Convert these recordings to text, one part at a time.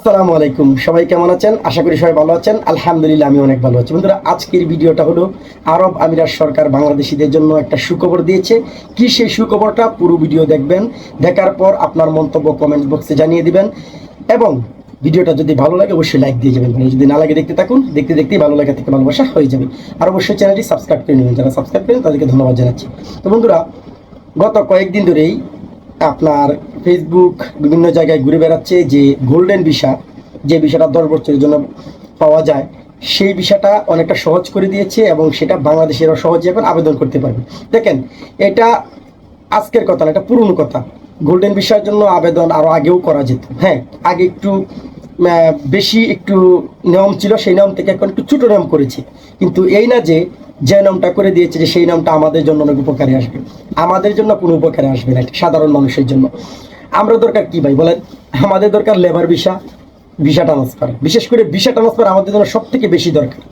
আসসালামু আলাইকুম। সবাই কেমন আছেন? আশা করি সবাই ভালো আছেন। আলহামদুলিল্লাহ আমি অনেক ভালো আছি। বন্ধুরা, আজকের ভিডিওটা হলো আরব আমিরাত সরকার বাংলাদেশিদের জন্য একটা সুখবর দিয়েছে। কি সেই সুখবরটা? পুরো ভিডিও দেখবেন। দেখার পর আপনার মন্তব্য কমেন্ট বক্সে জানিয়ে দিবেন। এবং ভিডিওটা যদি ভালো লাগে, অবশ্যই লাইক দিয়ে যাবেন। যদি না লাগে, দেখতে থাকুন। দেখতে দেখতেই ভালো লাগা থেকে ভালোবাসা হয়ে যাবে। আর অবশ্যই চ্যানেলটি সাবস্ক্রাইব করে নেবেন। যারা সাবস্ক্রাইব করেন, তাদেরকে ধন্যবাদ জানাচ্ছি। তো বন্ধুরা, গত কয়েকদিন ধরেই আপনার ফেসবুক বিভিন্ন জায়গায় ঘুরে বেড়াচ্ছে যে গোল্ডেন ভিসা যে ভিসাটা দশ বছরের জন্য পাওয়া যায়, সেই ভিসাটা অনেকটা সহজ করে দিয়েছে এবং সেটা বাংলাদেশেরও সহজে এখন আবেদন করতে পারবে। দেখেন, এটা আজকের কথা না, এটা পুরনো কথা। গোল্ডেন ভিসার জন্য আবেদন আরও আগেও করা যেত। হ্যাঁ আগে একটু বেশি একটু নিয়ম ছিল, সেই নিয়ম থেকে এখন একটু ছোটো নিয়ম করেছে। কিন্তু এই না যে যে নামটা করে দিয়েছে যে সেই নামটা আমাদের জন্য অনেক উপকারে আসবে। আমাদের জন্য কোনো উপকারে আসবে না সাধারণ মানুষের জন্য। আমরা দরকার কি ভাই বলেন? আমাদের দরকার লেবার ভিসা ভিসা ট্রান্সফার বিশেষ করে ভিসা ট্রান্সফার আমাদের জন্য সব থেকে বেশি দরকার।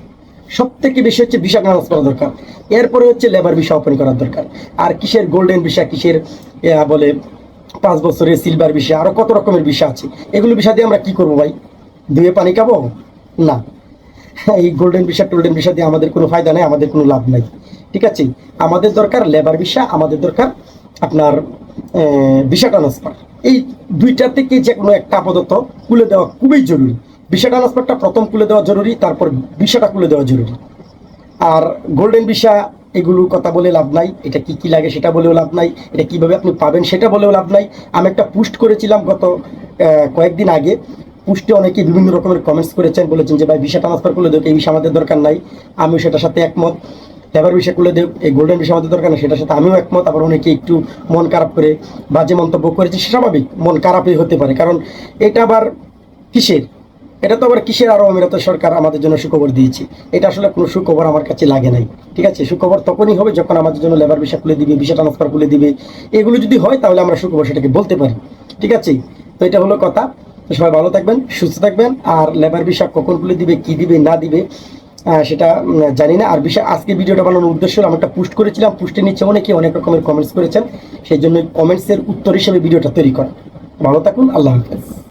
সব থেকে বেশি হচ্ছে ভিসা ট্রান্সফার দরকার। এরপরে হচ্ছে লেবার ভিসা ওপেন করার দরকার। আর কিসের গোল্ডেন ভিসা কিসের বলে পাঁচ বছরের সিলভার ভিসা আরও কত রকমের ভিসা আছে। এগুলো ভিসা দিয়ে আমরা কি করব ভাই? দুয়ে পানি খাব? না। এই গোল্ডেন ভিসা টোল্ডেন ভিসা দিয়ে আমাদের কোনো ফায়দা নেই, আমাদের কোনো লাভ নাই। ঠিক আছে? আমাদের দরকার লেবার ভিসা আমাদের দরকার আপনার ভিসা ট্রান্সফার এই দুইটা থেকে যে কোনো একটা আপাতত খুলে দেওয়া খুবই জরুরি। ভিসা ট্রান্সফারটা প্রথম খুলে দেওয়া জরুরি, তারপর ভিসাটা খুলে দেওয়া জরুরি। আর গোল্ডেন ভিসা এগুলো কথা বলে লাভ নাই, এটা কি কি লাগে সেটা বলেও লাভ নাই, এটা কীভাবে আপনি পাবেন সেটা বলেও লাভ নাই। আমি একটা পোস্ট করেছিলাম গত কয়েকদিন আগে পোস্টে অনেকে বিভিন্ন রকমের কমেন্টস করেছেন, বলেছেন যে ভাই ভিসা ট্রান্সফার করলে দেখ এই ভিসা আমাদের দরকার নাই আমি সেটার সাথে একমত। লেবার ভিসা করলে দেব এই গোল্ডেন ভিসা আমাদের দরকার না সেটার সাথে আমিও একমত। আবার অনেকে একটু মন খারাপ করে বাজে মন্তব্য করেছে স্বাভাবিক, মন খারাপই হতে পারে। কারণ এটা আবার কিসের? এটা তো আবার কিসের আরব আমিরাত সরকার আমাদের জন্য সুখবর দিয়েছে? এটা আসলে কোনো সুখবর আমার কাছে লাগে নাই। ঠিক আছে? সুখবর তখনই হবে যখন আমাদের জন্য লেবার ভিসা খুলে দিবে, ভিসা ট্রান্সফার খুলে দিবে। এগুলো যদি হয়, তাহলে আমরা সুখবর সেটাকে বলতে পারি। ঠিক আছে? তো এটা হলো কথা। সবাই ভালো থাকবেন, সুস্থ থাকবেন, আর লেবার বিষয় কখন দিবে, কি দিবে, না দিবে সেটা জানি না। আর বিষয়, আজকে ভিডিওটা বানানোর উদ্দেশ্য আমি একটা পোস্ট করেছিলাম পোস্টের নিচে অনেকে অনেক রকমের কমেন্টস করেছেন, সেই জন্য কমেন্টসের উত্তর হিসেবে ভিডিওটা তৈরি করা। ভালো থাকুন, আল্লাহ হাফেজ।